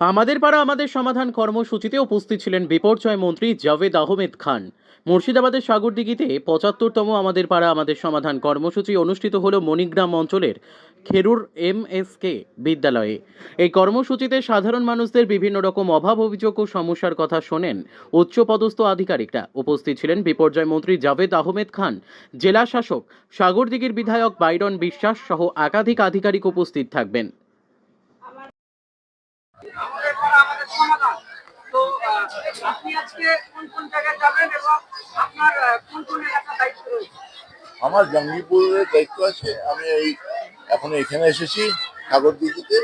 আমাদের পাড়া আমাদের সমাধান কর্মসূচিতে উপস্থিত ছিলেন বিপর্যয় মন্ত্রী জাভেদ আহমেদ খান। মুর্শিদাবাদের সাগরদিঘিতে পঁচাত্তরতম আমাদের পাড়া আমাদের সমাধান কর্মসূচি অনুষ্ঠিত হল মণিগ্রাম অঞ্চলের খেরুর এম এস কে বিদ্যালয়ে। এই কর্মসূচিতে সাধারণ মানুষদের বিভিন্ন রকম অভাব, অভিযোগ ও সমস্যার কথা শোনেন উচ্চপদস্থ আধিকারিকরা। উপস্থিত ছিলেন বিপর্যয় মন্ত্রী জাভেদ আহমেদ খান, জেলা শাসক, সাগরদিঘির বিধায়ক বাইরন বিশ্বাস সহ একাধিক আধিকারিক উপস্থিত থাকবেন আমাদের করা আমাদের সমাধান তো আহ, আপনি আজকে কোন কোন জায়গায় যাবেন এবং আপনার আহ, কোন কোন এলাকার দায়িত্ব রয়েছে আমার জঙ্গিপুরের দায়িত্ব আছে। আমি এই, এখন এখানে এসেছি সাগরদিঘিতে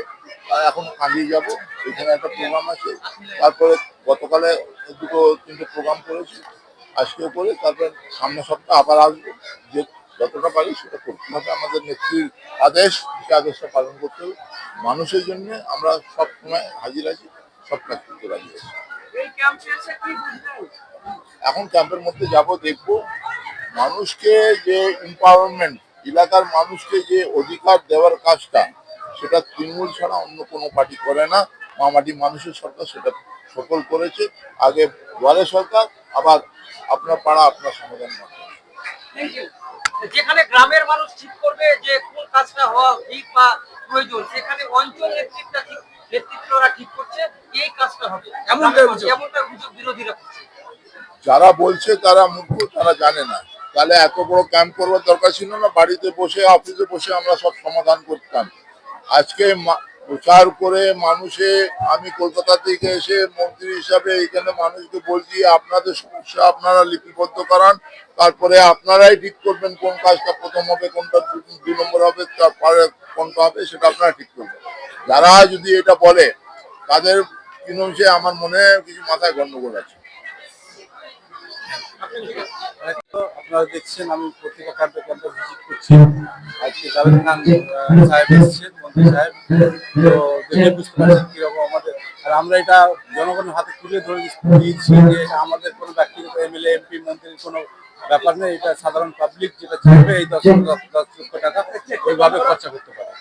আর এখন কাঁদিয়ে যাব। এখানে একটা প্রোগ্রাম আছে। তারপরে গতকালে দুটো, তিনটে প্রোগ্রাম করেছি। আজকেও করে তারপরে সামনের সপ্তাহ আবার আসব। যে যতটা পারি সেটা করতে হবে আমাদের নেত্রীর আদেশ সে আদেশটা পালন করতে হবে। মানুষের জন্য আমরা সব সময় হাজির আছি, সব কাজ করতে রাজি আছি। এখন ক্যাম্পের মধ্যে যাব, দেখব। মানুষকে যে এম্পাওয়ারমেন্ট এলাকার মানুষকে যে অধিকার দেওয়ার কাজটা, সেটা তৃণমূল ছাড়া অন্য কোনো পার্টি করে না। মামাটি মানুষের সরকার সেটা সফল করেছে। আগে দুয়ারে সরকার, আবার আপনার পাড়া, আপনার সমাধান যেখানে গ্রামের মানুষ ঠিক করবে যে কোন কাজটা হওয়া ঠিক বা প্রয়োজন, সেখানে অঞ্চল নেতৃত্বটা নেতৃত্বরা ঠিক করছে, এই কাজটা হবে। এমনটা বিরোধীরা যারা বলছে তারা মূর্খ তারা জানে না। তাহলে এত বড় ক্যাম্প করবার দরকার ছিল না? বাড়িতে বসে অফিসে বসে আমরা সব সমাধান করতাম। আজকে মা- প্রচার করে মানুষে আমি কলকাতা থেকে এসে মন্ত্রী হিসাবে এখানে মানুষকে বলছি আপনাদের সমস্যা আপনারা লিপিবদ্ধ করান। তারপরে আপনারাই ঠিক করবেন কোন কাজটা প্রথম হবে কোনটা দু- দুই নম্বর হবে তারপরে কোনটা হবে সেটা আপনারা ঠিক করবেন। যারা যদি এটা বলে তাদের কিনছে আমার মনে কিছু মাথায় গন্ডগোল আছে। আপনারা দেখছেন আমি ভিজিট করছি। আজকে জাভেদ খান সাহেব এসেছেন মন্ত্রী সাহেব। তো দেখে বুঝতে পারছেন কীরকম আমাদের। আর আমরা এটা জনগণের হাতে তুলে ধরে দিয়েছি যে আমাদের কোনো ব্যক্তিগত এমএলএ এমপি মন্ত্রীর কোনো ব্যাপার নেই। এটা সাধারণ পাবলিক যেটা চাইবে এই দশ দশ দশ লক্ষ টাকা ওইভাবে খরচা করতে পারে।